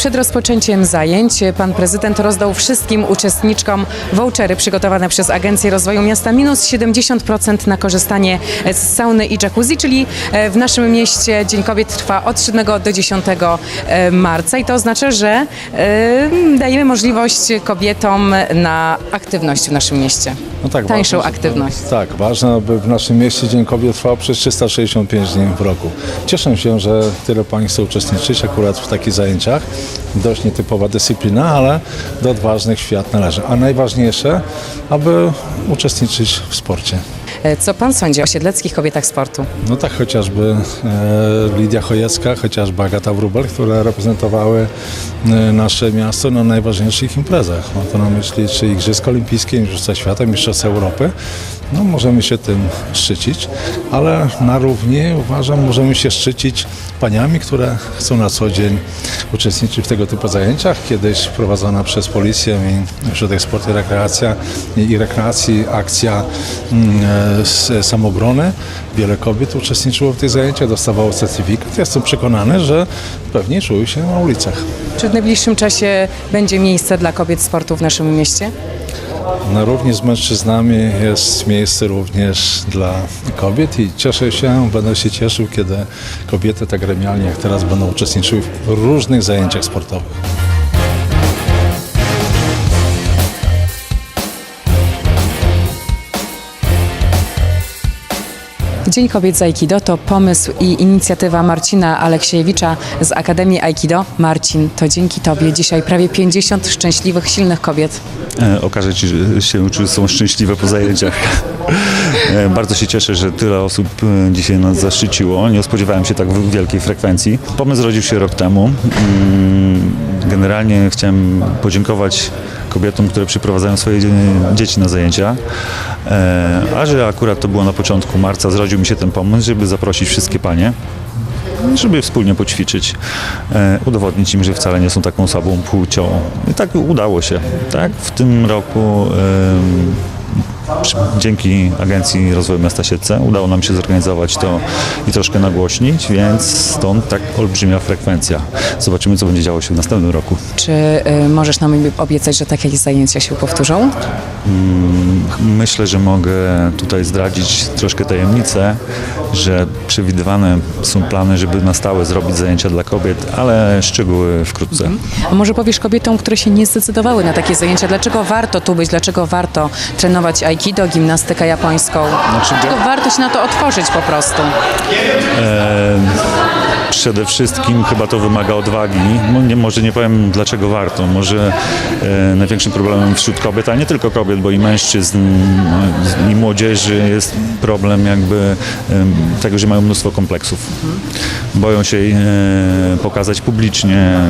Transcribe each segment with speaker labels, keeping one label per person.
Speaker 1: Przed rozpoczęciem zajęć pan prezydent rozdał wszystkim uczestniczkom vouchery przygotowane przez Agencję Rozwoju Miasta minus 70% na korzystanie z sauny i jacuzzi, czyli e, w naszym mieście Dzień Kobiet trwa od 7 do 10 e, marca i to oznacza, że e, dajemy możliwość kobietom na aktywność w naszym mieście.
Speaker 2: No tak,
Speaker 1: Tańszą
Speaker 2: ważne,
Speaker 1: aktywność.
Speaker 2: Tak, ważne, aby w naszym mieście Dzień Kobiet trwał przez 365 dni w roku. Cieszę się, że tyle Pań chce uczestniczyć akurat w takich zajęciach. Dość nietypowa dyscyplina, ale do odważnych świat należy. A najważniejsze, aby uczestniczyć w sporcie.
Speaker 1: E, Co pan sądzi o siedleckich kobietach sportu?
Speaker 2: No tak chociażby e, Lidia Chojecka, chociażby Agata Wrubel, które reprezentowały e, nasze miasto na najważniejszych imprezach. Mam to na myśli czy Igrzyska Olimpijskie, Mistrzostwa Świata, Mistrzostwa Europy. No możemy się tym szczycić, ale na równi uważam, możemy się szczycić paniami, które chcą na co dzień uczestniczyć w tego typu zajęciach. Kiedyś prowadzona przez policję i Ośrodek Sportu i Rekreacja i, Rekreacji akcja mm, z samobrony. Wiele kobiet uczestniczyło w tych zajęciach, dostawało certyfikat. Jestem przekonany, że pewnie czują się na ulicach.
Speaker 1: Czy w najbliższym czasie będzie miejsce dla kobiet sportu w naszym mieście?
Speaker 2: Na równi z mężczyznami jest miejsce również dla kobiet i cieszę się, będę się cieszył, kiedy kobiety tak gremialnie jak teraz będą uczestniczyły w różnych zajęciach sportowych.
Speaker 1: Dzień Kobiet z Aikido to pomysł i inicjatywa Marcina Aleksiejewicza z Akademii Aikido. Marcin, to dzięki Tobie dzisiaj prawie 50 szczęśliwych, silnych kobiet.
Speaker 3: E, okaże ci się, czy są szczęśliwe po zajęciach. E, Bardzo się cieszę, że tyle osób e, dzisiaj nas zaszczyciło. Nie spodziewałem się tak wielkiej frekwencji. Pomysł zrodził się rok temu. Mm, Generalnie chciałem podziękować kobietom, które przyprowadzają swoje dzie- dzieci na zajęcia. E, A że akurat to było na początku marca, zrodził mi się ten pomysł, żeby zaprosić wszystkie panie żeby wspólnie poćwiczyć, e, udowodnić im, że wcale nie są taką słabą płcią. I tak udało się. Tak? W tym roku dzięki Agencji Rozwoju Miasta Siedlce udało nam się zorganizować to i troszkę nagłośnić, więc stąd tak olbrzymia frekwencja. Zobaczymy, co będzie działo się w następnym roku.
Speaker 1: Czy y, możesz nam obiecać, że takie zajęcia się powtórzą?
Speaker 3: Myślę, że mogę tutaj zdradzić troszkę tajemnicę, że przewidywane są plany, żeby na stałe zrobić zajęcia dla kobiet, ale szczegóły wkrótce.
Speaker 1: A może powiesz kobietom, które się nie zdecydowały na takie zajęcia, dlaczego warto tu być, dlaczego warto trenować aikido, gimnastykę japońską? Dlaczego warto się na to otworzyć po prostu?
Speaker 3: Przede wszystkim chyba to wymaga odwagi. No nie, może nie powiem dlaczego warto. Może e, największym problemem wśród kobiet, a nie tylko kobiet, bo i mężczyzn, e, i młodzieży jest problem jakby e, tego, że mają mnóstwo kompleksów. Boją się e, pokazać publicznie.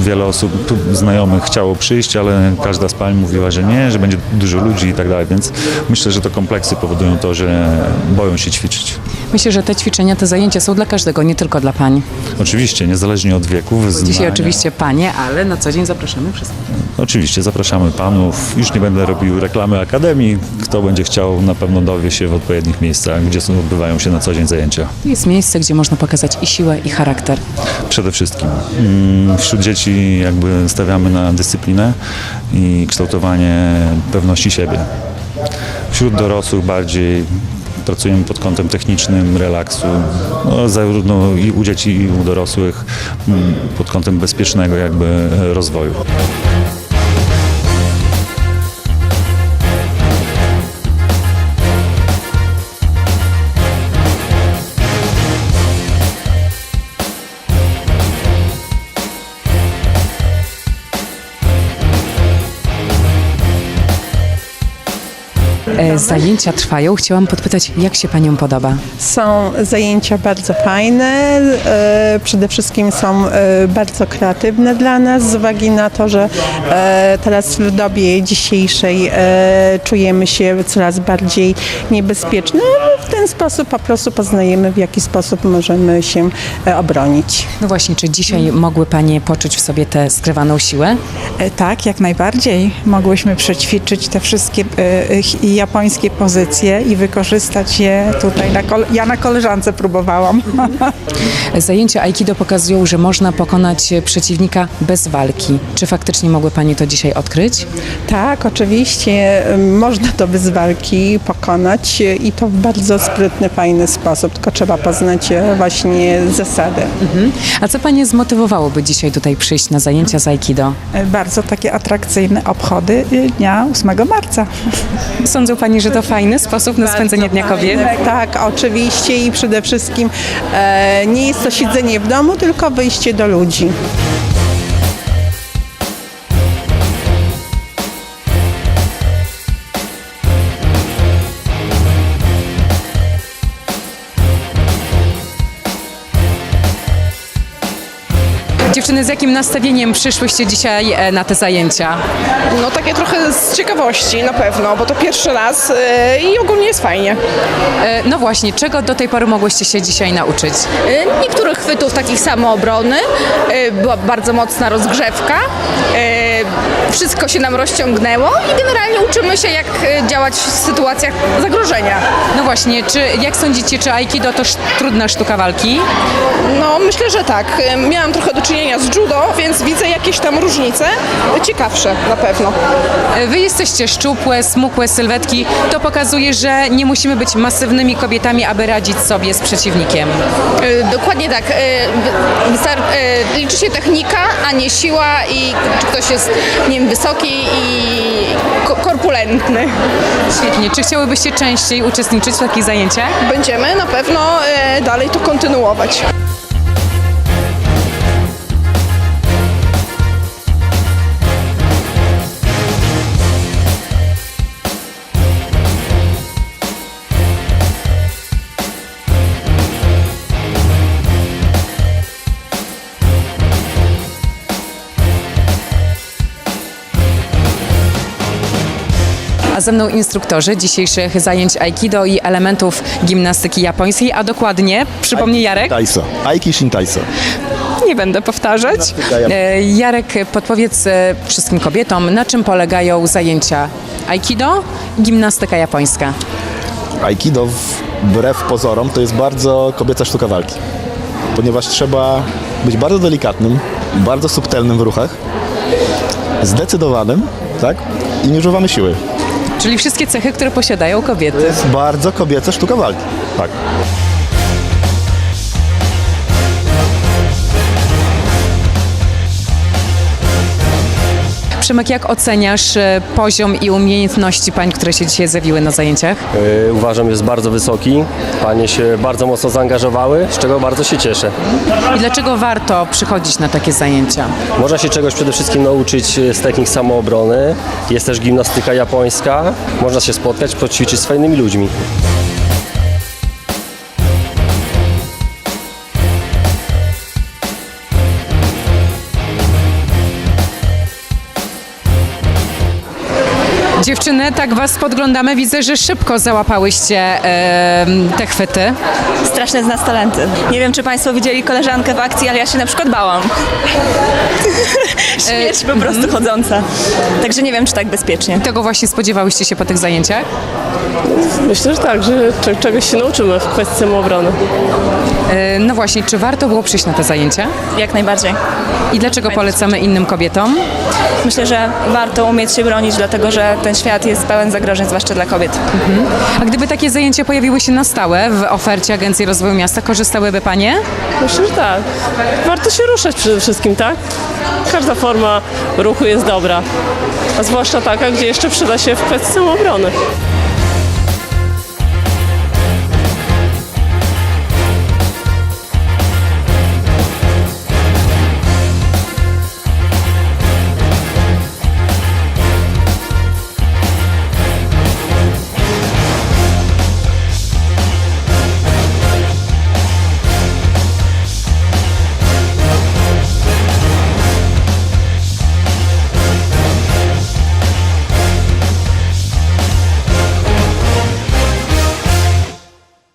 Speaker 3: Wiele osób znajomych chciało przyjść, ale każda z pań mówiła, że nie, że będzie dużo ludzi i tak dalej, więc myślę, że to kompleksy powodują to, że boją się ćwiczyć.
Speaker 1: Myślę, że te ćwiczenia, te zajęcia są dla każdego, nie tylko dla pań.
Speaker 3: Oczywiście, niezależnie od wieku, wyznania.
Speaker 1: Dzisiaj oczywiście panie, ale na co dzień zapraszamy wszystkich.
Speaker 3: Oczywiście, zapraszamy panów. Już nie będę robił reklamy Akademii. Kto będzie chciał, na pewno dowie się w odpowiednich miejscach, gdzie są, odbywają się na co dzień zajęcia.
Speaker 1: Jest miejsce, gdzie można pokazać i siłę, i charakter.
Speaker 3: Przede wszystkim. mm, Wśród dzieci jakby stawiamy na dyscyplinę i kształtowanie pewności siebie. Wśród dorosłych bardziej pracujemy pod kątem technicznym, relaksu, no, zarówno i u dzieci, i u dorosłych mm, pod kątem bezpiecznego jakby e, rozwoju.
Speaker 1: Zajęcia trwają. Chciałam podpytać, jak się paniom podoba?
Speaker 4: Są zajęcia bardzo fajne, e, przede wszystkim są e, bardzo kreatywne dla nas z uwagi na to, że e, teraz w dobie dzisiejszej e, czujemy się coraz bardziej niebezpieczne. W ten sposób po prostu poznajemy w jaki sposób możemy się e, obronić.
Speaker 1: No właśnie, czy dzisiaj mogły panie poczuć w sobie tę skrywaną siłę?
Speaker 5: E, Tak, jak najbardziej. Mogłyśmy przećwiczyć te wszystkie e, e, japońskie pozycje i wykorzystać je tutaj. Na ja na koleżance próbowałam.
Speaker 1: Zajęcia Aikido pokazują, że można pokonać przeciwnika bez walki. Czy faktycznie mogły Pani to dzisiaj odkryć?
Speaker 4: Tak, oczywiście można to bez walki pokonać i to w bardzo sprytny, fajny sposób, tylko trzeba poznać y, właśnie zasady.
Speaker 1: A co Panie zmotywowałoby dzisiaj tutaj przyjść na zajęcia z Aikido?
Speaker 5: Bardzo takie atrakcyjne obchody y, dnia 8 marca.
Speaker 1: Sądzą Pani, że to fajny sposób na spędzenie Dnia Kobiet?
Speaker 4: Tak, oczywiście i przede wszystkim e, nie jest to siedzenie w domu, tylko wyjście do ludzi.
Speaker 1: Dziewczyny, z jakim nastawieniem przyszłyście dzisiaj e, na te zajęcia?
Speaker 6: No takie trochę z ciekawości na pewno, bo to pierwszy raz y, i ogólnie jest fajnie.
Speaker 1: E, No właśnie, czego do tej pory mogłyście się dzisiaj nauczyć?
Speaker 7: Niektórych chwytów takich samoobrony. Była bardzo mocna rozgrzewka. Wszystko się nam rozciągnęło i generalnie uczymy się, jak działać w sytuacjach zagrożenia.
Speaker 1: No właśnie, czy jak sądzicie, czy Aikido to sz- trudna sztuka walki?
Speaker 6: No myślę, że tak. Miałam trochę do czynienia z judo, więc widzę jakieś tam różnice. Ciekawsze na pewno.
Speaker 1: E, Wy jesteście szczupłe, smukłe sylwetki. To pokazuje, że nie musimy być masywnymi kobietami, aby radzić sobie z przeciwnikiem.
Speaker 7: Y, Dokładnie tak. wystar- y, Liczy się technika, a nie siła i czy ktoś jest, nie wiem, wysoki i ko- korpulentny.
Speaker 1: Świetnie. Czy chciałybyście częściej uczestniczyć w takich zajęciach?
Speaker 6: Będziemy na pewno dalej to kontynuować.
Speaker 1: Ze mną instruktorzy dzisiejszych zajęć Aikido i elementów gimnastyki japońskiej, a dokładnie, przypomnij Jarek?
Speaker 8: Taiso. Aiki Shin Taiso.
Speaker 1: Nie będę powtarzać. E, Jarek, podpowiedz e, wszystkim kobietom, na czym polegają zajęcia Aikido i gimnastyka japońska.
Speaker 8: Aikido wbrew pozorom to jest bardzo kobieca sztuka walki. Ponieważ trzeba być bardzo delikatnym, bardzo subtelnym w ruchach, zdecydowanym, tak? I nie używamy siły.
Speaker 1: Czyli wszystkie cechy, które posiadają kobiety.
Speaker 8: To jest bardzo kobieca sztuka walki. Tak.
Speaker 1: Przemek, jak oceniasz e, poziom i umiejętności pań, które się dzisiaj zjawiły na zajęciach?
Speaker 9: Yy, uważam jest bardzo wysoki. Panie się bardzo mocno zaangażowały, z czego bardzo się cieszę.
Speaker 1: I dlaczego warto przychodzić na takie zajęcia?
Speaker 9: Można się czegoś przede wszystkim nauczyć e, z technik samoobrony. Jest też gimnastyka japońska. Można się spotkać, poćwiczyć z fajnymi ludźmi.
Speaker 1: Dziewczyny, tak was podglądamy, widzę, że szybko załapałyście e, te chwyty.
Speaker 10: straszne z nas talenty. Nie wiem, czy Państwo widzieli koleżankę w akcji, ale ja się na przykład bałam. Śmierć po prostu chodząca. Także nie wiem, czy tak bezpiecznie.
Speaker 1: Tego właśnie spodziewałyście się po tych zajęciach?
Speaker 11: Myślę, że tak, że cze- czegoś się nauczymy w kwestii samoobrony.
Speaker 1: E, no właśnie, czy warto było przyjść na te zajęcia?
Speaker 10: Jak najbardziej.
Speaker 1: I dlaczego polecamy innym kobietom?
Speaker 10: Myślę, że warto umieć się bronić, dlatego że ten świat jest pełen zagrożeń, zwłaszcza dla kobiet.
Speaker 1: A gdyby takie zajęcia pojawiły się na stałe w ofercie Agencji Rozwoju Miasta, korzystałyby panie?
Speaker 11: Myślę, że tak. Warto się ruszać przede wszystkim, tak? Każda forma ruchu jest dobra. A zwłaszcza taka, gdzie jeszcze przyda się w kwestii samoobrony.